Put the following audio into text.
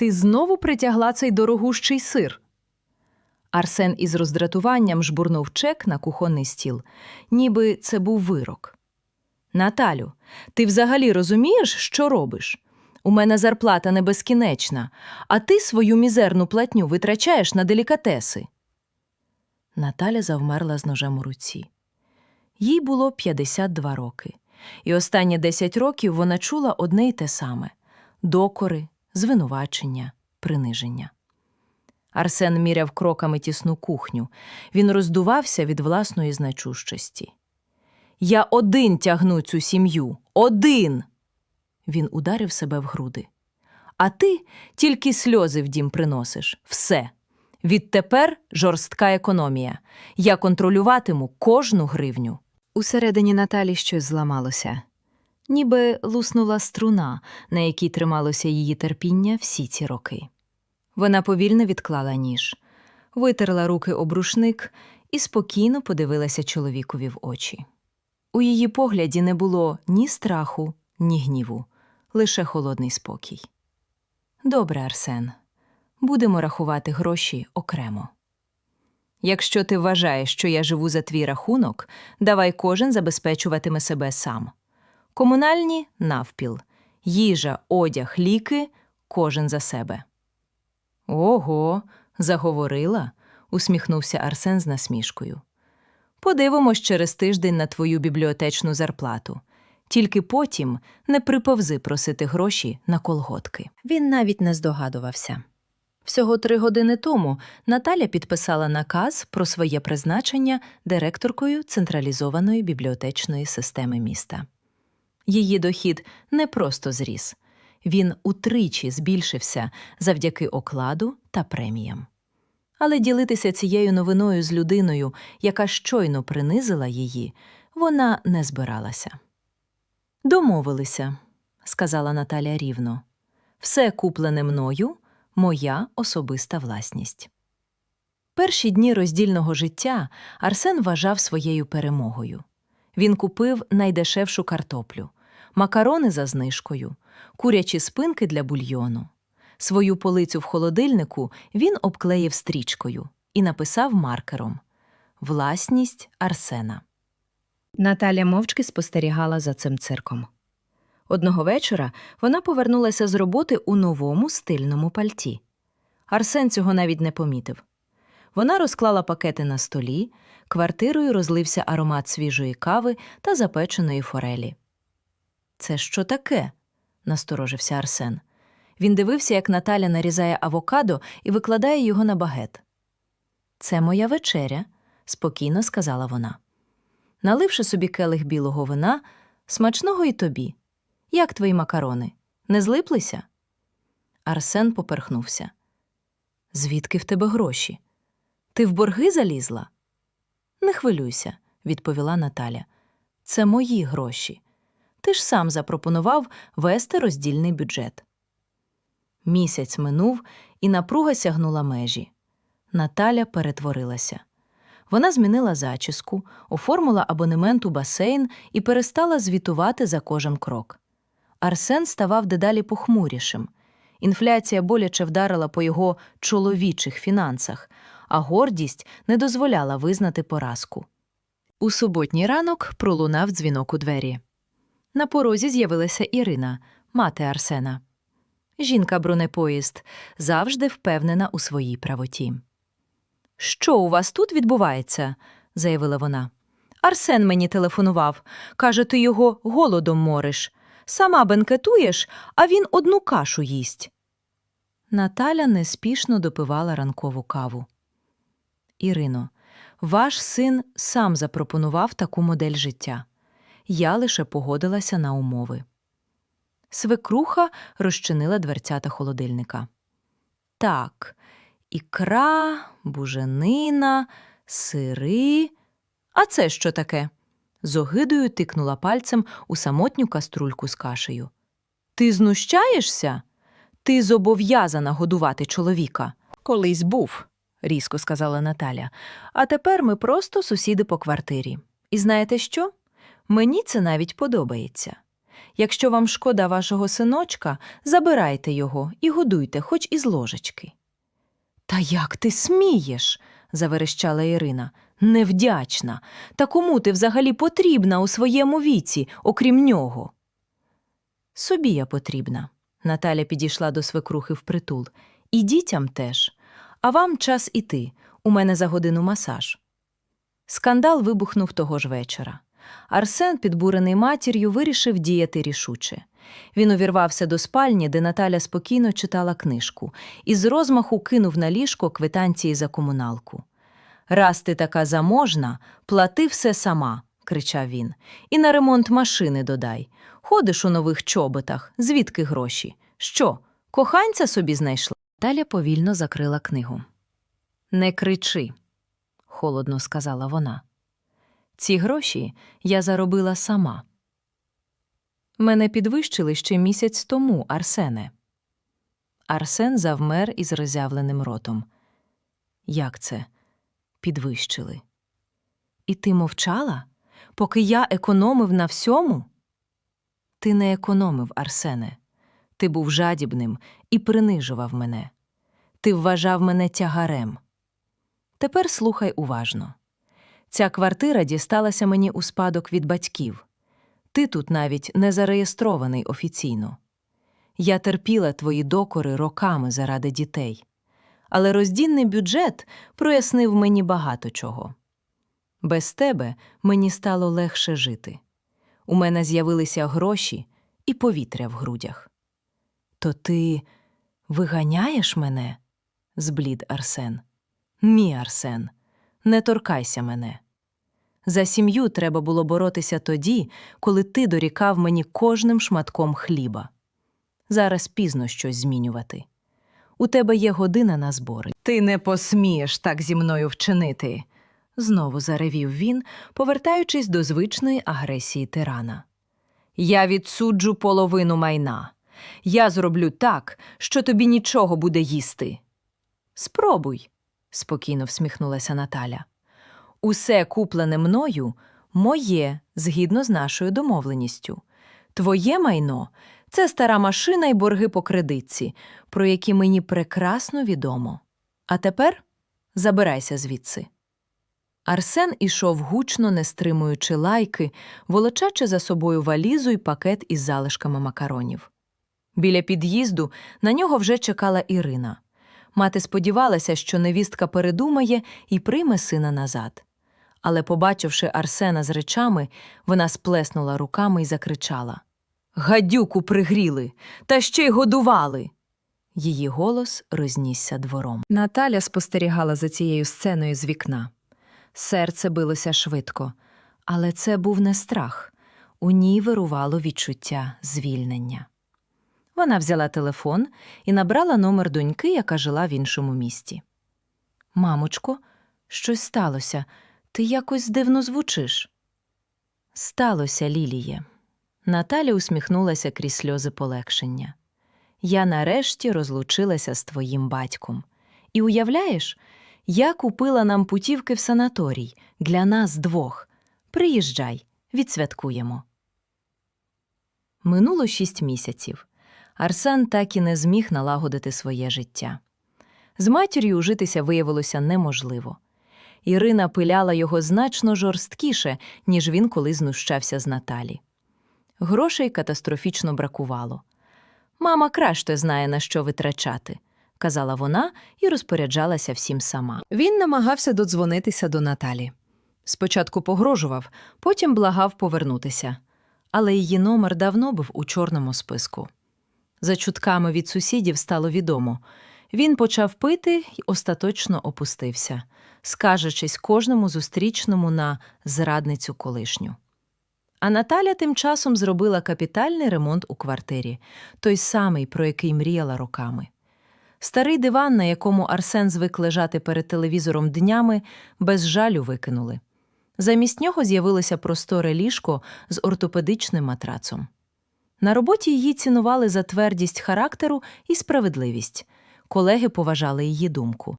Ти знову притягла цей дорогущий сир. Арсен із роздратуванням жбурнув чек на кухонний стіл, ніби це був вирок. Наталю, ти взагалі розумієш, що робиш? У мене зарплата не безкінечна, а ти свою мізерну платню витрачаєш на делікатеси. Наталя завмерла з ножем у руці. Їй було 52 роки, і останні 10 років вона чула одне й те саме докори, звинувачення, приниження. Арсен міряв кроками тісну кухню. Він роздувався від власної значущості. Я один тягну цю сім'ю. Один. Він ударив себе в груди. А ти тільки сльози в дім приносиш. Все. Відтепер жорстка економія. Я контролюватиму кожну гривню. Усередині Наталі щось зламалося. Ніби луснула струна, на якій трималося її терпіння всі ці роки. Вона повільно відклала ніж, витерла руки об рушник і спокійно подивилася чоловікові в очі. У її погляді не було ні страху, ні гніву, лише холодний спокій. Добре, Арсен, будемо рахувати гроші окремо. Якщо ти вважаєш, що я живу за твій рахунок, давай кожен забезпечуватиме себе сам. Комунальні навпіл, їжа, одяг, ліки кожен за себе. Ого, заговорила, усміхнувся Арсен з насмішкою. Подивимось через тиждень на твою бібліотечну зарплату. Тільки потім не приповзи просити гроші на колготки. Він навіть не здогадувався. Всього три години тому Наталя підписала наказ про своє призначення директоркою централізованої бібліотечної системи міста. Її дохід не просто зріс, він утричі збільшився завдяки окладу та преміям. Але ділитися цією новиною з людиною, яка щойно принизила її, вона не збиралася. Домовилися, сказала Наталя рівно. Все куплене мною моя особиста власність. Перші дні роздільного життя Арсен вважав своєю перемогою. Він купив найдешевшу картоплю, макарони за знижкою, курячі спинки для бульйону. Свою полицю в холодильнику він обклеїв стрічкою і написав маркером Власність Арсена. Наталя мовчки спостерігала за цим цирком. Одного вечора вона повернулася з роботи у новому стильному пальті. Арсен цього навіть не помітив. Вона розклала пакети на столі, квартирою розлився аромат свіжої кави та запеченої форелі. Це що таке? насторожився Арсен. Він дивився, як Наталя нарізає авокадо і викладає його на багет. Це моя вечеря, спокійно сказала вона. Наливши собі келих білого вина, смачного й тобі. Як твої макарони? Не злиплися? Арсен поперхнувся. Звідки в тебе гроші? Ти в борги залізла? Не хвилюйся, відповіла Наталя. Це мої гроші. Ти ж сам запропонував вести роздільний бюджет. Місяць минув, і напруга сягнула межі. Наталя перетворилася. Вона змінила зачіску, оформила абонемент у басейн і перестала звітувати за кожен крок. Арсен ставав дедалі похмурішим. Інфляція боляче вдарила по його чоловічих фінансах, а гордість не дозволяла визнати поразку. У суботній ранок пролунав дзвінок у двері. На порозі з'явилася Ірина, мати Арсена. Жінка бронепоїзд завжди впевнена у своїй правоті. Що у вас тут відбувається? заявила вона. Арсен мені телефонував. Каже, ти його голодом мориш. Сама бенкетуєш, а він одну кашу їсть. Наталя неспішно допивала ранкову каву. Ірино, ваш син сам запропонував таку модель життя. Я лише погодилася на умови. Свекруха розчинила дверцята холодильника. Так, ікра, буженина, сири. А це що таке? З огидою тикнула пальцем у самотню каструльку з кашею. Ти знущаєшся? Ти зобов'язана годувати чоловіка. Колись був, різко сказала Наталя. А тепер ми просто сусіди по квартирі. І знаєте що? Мені це навіть подобається. Якщо вам шкода вашого синочка, забирайте його і годуйте, хоч із ложечки. Та як ти смієш? заверещала Ірина. Невдячна. Та кому ти взагалі потрібна у своєму віці, окрім нього? Собі я потрібна. Наталя підійшла до свекрухи впритул. І дітям теж. А вам час іти. У мене за годину масаж. Скандал вибухнув того ж вечора. Арсен, підбурений матір'ю, вирішив діяти рішуче. Він увірвався до спальні, де Наталя спокійно читала книжку, і з розмаху кинув на ліжко квитанції за комуналку. Раз ти така заможна, плати все сама, кричав він. І на ремонт машини додай. Ходиш у нових чоботах, звідки гроші? Що, коханця собі знайшла? Таля повільно закрила книгу. Не кричи, холодно сказала вона. Ці гроші я заробила сама. Мене підвищили ще місяць тому, Арсене. Арсен завмер із роззявленим ротом. Як це? Підвищили. І ти мовчала, поки я економив на всьому? Ти не економив, Арсене. Ти був жадібним і принижував мене. Ти вважав мене тягарем. Тепер слухай уважно. Ця квартира дісталася мені у спадок від батьків. Ти тут навіть не зареєстрований офіційно. Я терпіла твої докори роками заради дітей. Але роздільний бюджет прояснив мені багато чого. Без тебе мені стало легше жити. У мене з'явилися гроші і повітря в грудях. То ти виганяєш мене? зблід Арсен. Ні, Арсен, не торкайся мене. За сім'ю треба було боротися тоді, коли ти дорікав мені кожним шматком хліба. Зараз пізно щось змінювати. У тебе є година на збори. Ти не посмієш так зі мною вчинити, знову заревів він, повертаючись до звичної агресії тирана. Я відсуджу половину майна. Я зроблю так, що тобі нічого буде їсти. Спробуй, спокійно всміхнулася Наталя. Усе куплене мною моє, згідно з нашою домовленістю. Твоє майно це стара машина й борги по кредитці, про які мені прекрасно відомо. А тепер забирайся звідси. Арсен ішов гучно, не стримуючи лайки, волочачи за собою валізу й пакет із залишками макаронів. Біля під'їзду на нього вже чекала Ірина. Мати сподівалася, що невістка передумає і прийме сина назад. Але, побачивши Арсена з речами, вона сплеснула руками і закричала Гадюку пригріли, та ще й годували. Її голос рознісся двором. Наталя спостерігала за цією сценою з вікна. Серце билося швидко, але це був не страх. У ній вирувало відчуття звільнення. Вона взяла телефон і набрала номер доньки, яка жила в іншому місті. Мамочко, щось сталося. Ти якось дивно звучиш. Сталося, Ліліє. Наталя усміхнулася крізь сльози полегшення. Я нарешті розлучилася з твоїм батьком. І уявляєш, я купила нам путівки в санаторій для нас двох. Приїжджай, відсвяткуємо. Минуло шість місяців. Арсен так і не зміг налагодити своє життя. З матір'ю ужитися виявилося неможливо. Ірина пиляла його значно жорсткіше, ніж він коли знущався з Наталі. Грошей катастрофічно бракувало. Мама краще знає, на що витрачати, казала вона і розпоряджалася всім сама. Він намагався додзвонитися до Наталі. Спочатку погрожував, потім благав повернутися, але її номер давно був у чорному списку. За чутками від сусідів стало відомо. Він почав пити й остаточно опустився, скажучись кожному зустрічному на зрадницю колишню. А Наталя тим часом зробила капітальний ремонт у квартирі, той самий, про який мріяла роками. Старий диван, на якому Арсен звик лежати перед телевізором днями, без жалю викинули. Замість нього з'явилося просторе ліжко з ортопедичним матрацом. На роботі її цінували за твердість характеру і справедливість. Колеги поважали її думку.